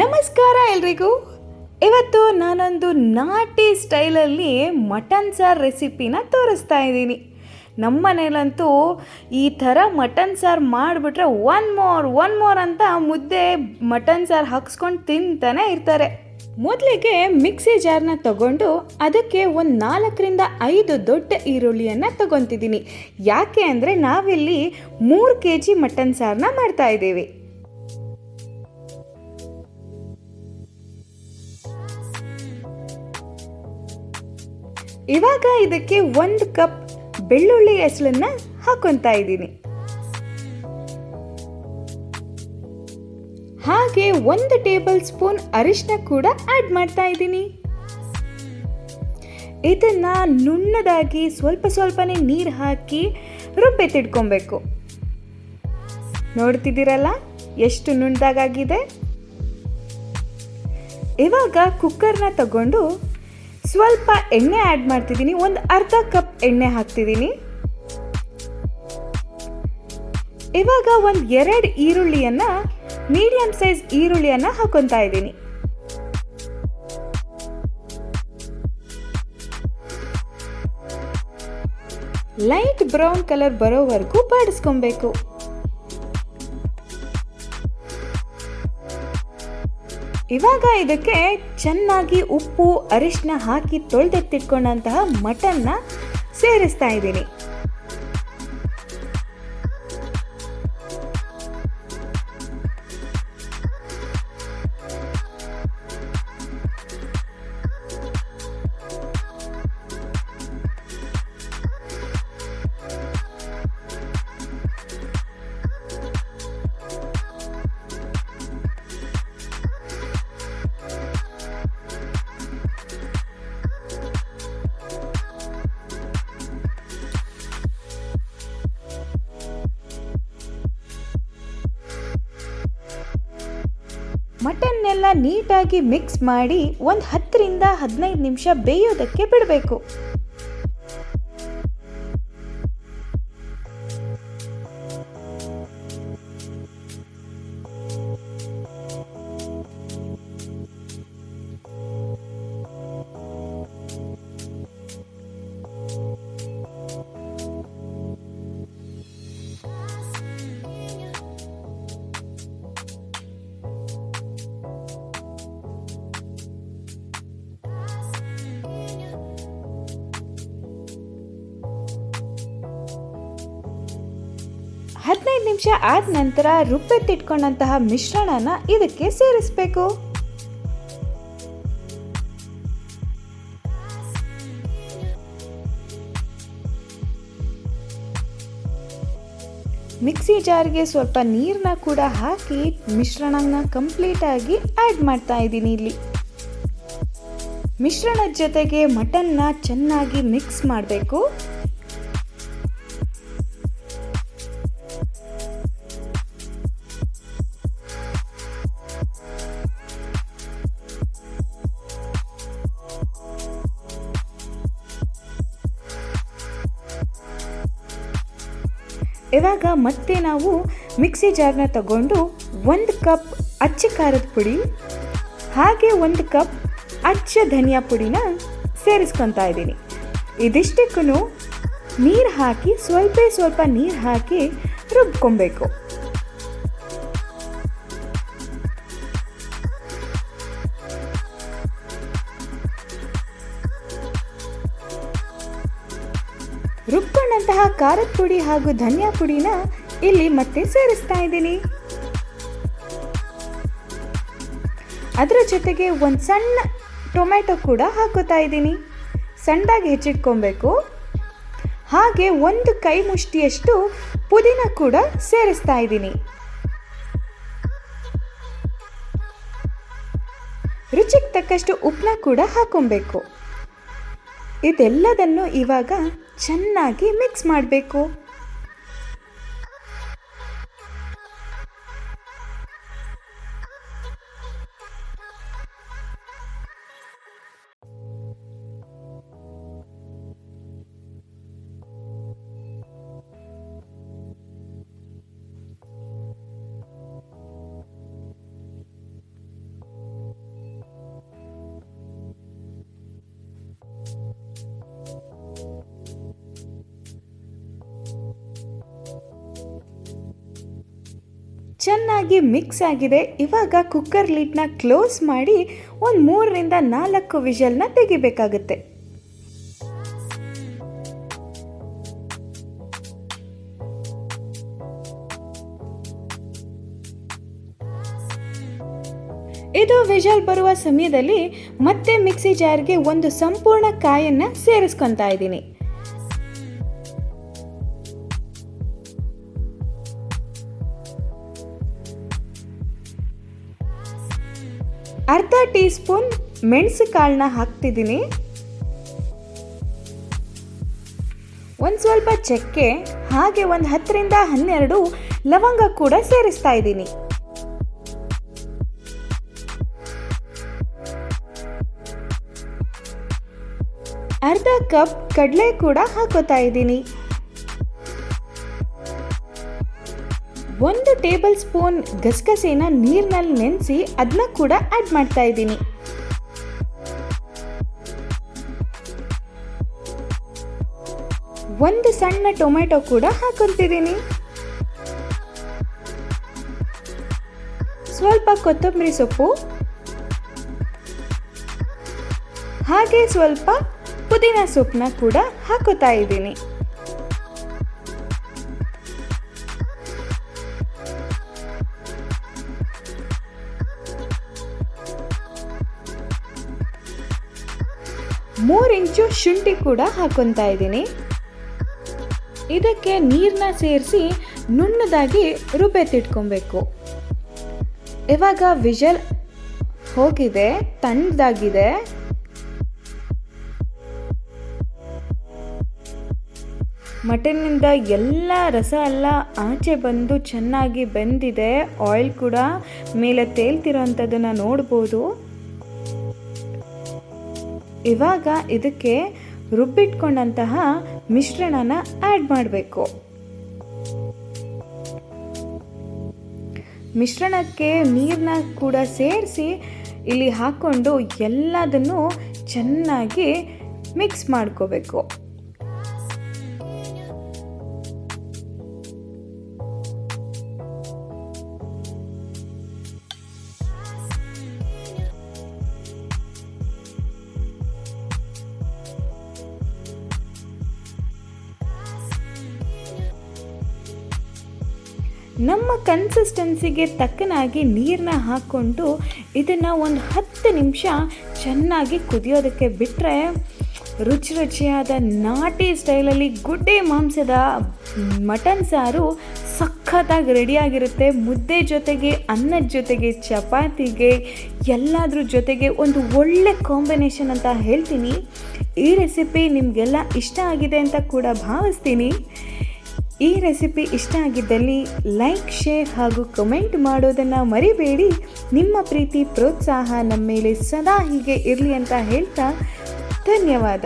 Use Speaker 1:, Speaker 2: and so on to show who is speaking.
Speaker 1: ನಮಸ್ಕಾರ ಎಲ್ರಿಗೂ. ಇವತ್ತು ನಾನೊಂದು ನಾಟಿ ಸ್ಟೈಲಲ್ಲಿ ಮಟನ್ ಸಾರು ರೆಸಿಪಿನ ತೋರಿಸ್ತಾ ಇದ್ದೀನಿ. ನಮ್ಮ ಮನೇಲಂತೂ ಈ ಥರ ಮಟನ್ ಸಾರು ಮಾಡಿಬಿಟ್ರೆ ಒನ್ ಮೋರ್ ಒನ್ ಮೋರ್ ಅಂತ ಮುದ್ದೆ ಮಟನ್ ಸಾರು ಹಾಕ್ಸ್ಕೊಂಡು ತಿಂತಾನೆ ಇರ್ತಾರೆ. ಮೊದಲಿಗೆ ಮಿಕ್ಸಿ ಜಾರ್ನ ತಗೊಂಡು ಅದಕ್ಕೆ ಒಂದು ನಾಲ್ಕರಿಂದ ಐದು ದೊಡ್ಡ ಈರುಳ್ಳಿಯನ್ನು ತಗೊತಿದ್ದೀನಿ. ಯಾಕೆ ಅಂದರೆ ನಾವಿಲ್ಲಿ ಮೂರು ಕೆ ಜಿ ಮಟನ್ ಸಾರನ್ನ ಮಾಡ್ತಾ ಇವಾಗ ಇದಕ್ಕೆ ಒಂದು ಕಪ್ ಬೆಳ್ಳುಳ್ಳಿ ಹೆಸಳನ್ನ ಹಾಕೊತಾ ಇದ್ದೀನಿ. ಹಾಗೆ ಒಂದು ಟೇಬಲ್ ಸ್ಪೂನ್ ಅರಿಶಿನ ಕೂಡ ಆಡ್ ಮಾಡ್ತಾ ಇದ್ದೀನಿ. ಇದನ್ನ ನುಣ್ಣದಾಗಿ ಸ್ವಲ್ಪ ಸ್ವಲ್ಪನೇ ನೀರು ಹಾಕಿ ರುಬ್ಬೆ ತಿಡ್ಕೊಬೇಕು. ನೋಡ್ತಿದ್ದೀರಲ್ಲ ಎಷ್ಟು ನುಣ್ಣದಾಗಿದೆ ಇವಾಗ ಕುಕ್ಕರ್ನ ತಗೊಂಡು ಸ್ವಲ್ಪ ಎಣ್ಣೆ ಆ್ಯಡ್ ಮಾಡ್ತಿದ್ದೀನಿ. ಒಂದು ಅರ್ಧ ಕಪ್ ಎಣ್ಣೆ ಹಾಕ್ತಿದ್ದೀನಿ. ಇವಾಗ ಒಂದು ಎರಡು ಈರುಳ್ಳಿಯನ್ನು ಮೀಡಿಯಂ ಸೈಜ್ ಈರುಳ್ಳಿಯನ್ನು ಹಾಕೊತಾ ಇದ್ದೀನಿ. ಲೈಟ್ ಬ್ರೌನ್ ಕಲರ್ ಬರೋವರೆಗೂ ಬಾಡಿಸ್ಕೊಬೇಕು. ಇವಾಗ ಇದಕ್ಕೆ ಚೆನ್ನಾಗಿ ಉಪ್ಪು ಅರಿಶಿನ ಹಾಕಿ ತೊಳೆದೆತ್ತಿಟ್ಕೊಂಡಂತಹ ಮಟನ್ನ ಸೇರಿಸ್ತಾ ಇದ್ದೀನಿ. ಮಟನ್ನೆಲ್ಲ ನೀಟಾಗಿ ಮಿಕ್ಸ್ ಮಾಡಿ ಒಂದು ಹತ್ತರಿಂದ ಹದಿನೈದು ನಿಮಿಷ ಬೇಯೋದಕ್ಕೆ ಬಿಡಬೇಕು. ಹದಿನೈದು ನಿಮಿಷ ಆದ ನಂತರ ರುಬ್ಬೆತ್ತಿಟ್ಕೊಂಡಂತಹ ಮಿಶ್ರಣನ ಇದಕ್ಕೆ ಸೇರಿಸಬೇಕು. ಮಿಕ್ಸಿ ಜಾರ್ಗೆ ಸ್ವಲ್ಪ ನೀರನ್ನ ಕೂಡ ಹಾಕಿ ಮಿಶ್ರಣನ ಕಂಪ್ಲೀಟ್ ಆಗಿ ಆ್ಯಡ್ ಮಾಡ್ತಾ ಇದ್ದೀನಿ ಇಲ್ಲಿ. ಮಿಶ್ರಣದ ಜೊತೆಗೆ ಮಟನ್ನ ಚೆನ್ನಾಗಿ ಮಿಕ್ಸ್ ಮಾಡಬೇಕು. ಇವಾಗ ಮತ್ತೆ ನಾವು ಮಿಕ್ಸಿ ಜಾರ್ನ ತಗೊಂಡು ಒಂದು ಕಪ್ ಅಚ್ಚ ಖಾರದ ಪುಡಿ, ಹಾಗೆ ಒಂದು ಕಪ್ ಅಚ್ಚ ಧನಿಯಾ ಪುಡಿನ ಸೇರಿಸ್ಕೊತಾ ಇದ್ದೀನಿ. ಇದಿಷ್ಟಕ್ಕೂ ನೀರು ಹಾಕಿ, ಸ್ವಲ್ಪ ಸ್ವಲ್ಪ ನೀರು ಹಾಕಿ ರುಬ್ಕೊಬೇಕು. ರುಬ್ಕೊಂಡಂತಹ ಖಾರದ ಪುಡಿ ಹಾಗೂ ಧನಿಯಾ ಪುಡಿನ ಇಲ್ಲಿ ಮತ್ತೆ ಸೇರಿಸ್ತಾ ಇದ್ದೀನಿ. ಅದರ ಜೊತೆಗೆ ಒಂದು ಸಣ್ಣ ಟೊಮೆಟೊ ಕೂಡ ಹಾಕೋತಾ ಇದ್ದೀನಿ. ಸಣ್ಣದಾಗಿ ಹೆಚ್ಚಿಟ್ಕೊಬೇಕು. ಹಾಗೆ ಒಂದು ಕೈ ಮುಷ್ಟಿಯಷ್ಟು ಪುದೀನ ಕೂಡ ಸೇರಿಸ್ತಾ ಇದ್ದೀನಿ. ರುಚಿಗೆ ತಕ್ಕಷ್ಟು ಉಪ್ಪನ್ನ ಕೂಡ ಹಾಕೊಬೇಕು. ಇದೆಲ್ಲದನ್ನು ಇವಾಗ ಚೆನ್ನಾಗಿ ಮಿಕ್ಸ್ ಮಾಡಬೇಕು. ಚೆನ್ನಾಗಿ ಮಿಕ್ಸ್ ಆಗಿದೆ. ಇವಾಗ ಕುಕ್ಕರ್ ಲಿಡ್ನ ಕ್ಲೋಸ್ ಮಾಡಿ ಒಂದು ಮೂರರಿಂದ ನಾಲ್ಕು ವಿಷಲ್ನ ತೆಗಿಬೇಕಾಗುತ್ತೆ. ಇದು ವಿಷಲ್ ಬರುವ ಸಮಯದಲ್ಲಿ ಮತ್ತೆ ಮಿಕ್ಸಿ ಜಾರ್ಗೆ ಒಂದು ಸಂಪೂರ್ಣ ಕಾಯನ್ನು ಸೇರಿಸ್ಕೊತಾ ಇದ್ದೀನಿ. ಅರ್ಧ ಟೀ ಸ್ಪೂನ್ ಮೆಣಸು ಕಾಳನ್ನ ಹಾಕ್ತಿದ್ದೀನಿ. ಒಂದು ಸ್ವಲ್ಪ ಚಕ್ಕೆ, ಹಾಗೆ ಒಂದು ಹತ್ತರಿಂದ ಹನ್ನೆರಡು ಲವಂಗ ಕೂಡ ಸೇರಿಸ್ತಾ ಇದ್ದೀನಿ. ಅರ್ಧ ಕಪ್ ಕಡಲೆ ಕೂಡ ಹಾಕೋತಾ ಇದ್ದೀನಿ. ಒಂದು ಟೇಬಲ್ ಸ್ಪೂನ್ ಗಸಗಸೆನ ನೀರಿನಲ್ಲಿ ನೆನೆಸಿ ಅದನ್ನ ಕೂಡ ಆ್ಯಡ್ ಮಾಡ್ತಾ ಇದ್ದೀನಿ. ಒಂದು ಸಣ್ಣ ಟೊಮೆಟೊ ಕೂಡ ಹಾಕೊಂತಿದ್ದೀನಿ. ಸ್ವಲ್ಪ ಕೊತ್ತಂಬರಿ ಸೊಪ್ಪು. ಹಾಗೆ ಸ್ವಲ್ಪ ಪುದೀನ ಸೊಪ್ಪನ್ನ ಕೂಡ ಹಾಕೋತಾ ಇದ್ದೀನಿ. ಮೂರು ಇಂಚು ಶುಂಠಿ ಕೂಡ ಹಾಕೊತಾ ಇದ್ದೀನಿ. ಇದಕ್ಕೆ ನೀರನ್ನ ಸೇರಿಸಿ ನುಣ್ಣದಾಗಿ ರುಬ್ಬೆತ್ತಿಟ್ಕೊಬೇಕು ಇವಾಗ ವಿಜಲ್ ಹೋಗಿದೆ ತಣ್ಣದಾಗಿದೆ ಮಟನ್ನಿಂದ ಎಲ್ಲ ರಸ ಎಲ್ಲ ಆಚೆ ಬಂದು ಚೆನ್ನಾಗಿ ಬೆಂದಿದೆ. ಆಯಿಲ್ ಕೂಡ ಮೇಲೆ ತೇಲ್ತಿರೋ ಅಂಥದ್ದನ್ನು ನೋಡ್ಬೋದು. ಇವಾಗ ಇದಕ್ಕೆ ರುಬ್ಬಿಟ್ಕೊಂಡಂತಹ ಮಿಶ್ರಣನ ಆ್ಯಡ್ ಮಾಡಬೇಕು. ಮಿಶ್ರಣಕ್ಕೆ ನೀರನ್ನ ಕೂಡ ಸೇರಿಸಿ ಇಲ್ಲಿ ಹಾಕ್ಕೊಂಡು ಎಲ್ಲದನ್ನು ಚೆನ್ನಾಗಿ ಮಿಕ್ಸ್ ಮಾಡ್ಕೋಬೇಕು. ನಮ್ಮ ಕನ್ಸಿಸ್ಟೆನ್ಸಿಗೆ ತಕ್ಕನಾಗಿ ನೀರನ್ನ ಹಾಕ್ಕೊಂಡು ಇದನ್ನು ಒಂದು ಹತ್ತು ನಿಮಿಷ ಚೆನ್ನಾಗಿ ಕುದಿಯೋದಕ್ಕೆ ಬಿಟ್ಟರೆ ರುಚಿ ರುಚಿಯಾದ ನಾಟಿ ಸ್ಟೈಲಲ್ಲಿ ಗುಡ್ಡೆ ಮಾಂಸದ ಮಟನ್ ಸಾರು ಸಖತ್ತಾಗಿ ರೆಡಿಯಾಗಿರುತ್ತೆ ಮುದ್ದೆ ಜೊತೆಗೆ, ಅನ್ನದ ಜೊತೆಗೆ, ಚಪಾತಿಗೆ, ಎಲ್ಲದ್ರ ಜೊತೆಗೆ ಒಂದು ಒಳ್ಳೆ ಕಾಂಬಿನೇಷನ್ ಅಂತ ಹೇಳ್ತೀನಿ. ಈ ರೆಸಿಪಿ ನಿಮಗೆಲ್ಲ ಇಷ್ಟ ಆಗಿದೆ ಅಂತ ಕೂಡ ಭಾವಿಸ್ತೀನಿ. ಈ ರೆಸಿಪಿ ಇಷ್ಟ ಆಗಿದ್ದಲ್ಲಿ ಲೈಕ್, ಶೇರ್ ಹಾಗೂ ಕಮೆಂಟ್ ಮಾಡೋದನ್ನು ಮರಿಬೇಡಿ. ನಿಮ್ಮ ಪ್ರೀತಿ, ಪ್ರೋತ್ಸಾಹ ನಮ್ಮ ಮೇಲೆ ಸದಾ ಹೀಗೆ ಇರಲಿ ಅಂತ ಹೇಳ್ತಾ ಧನ್ಯವಾದ.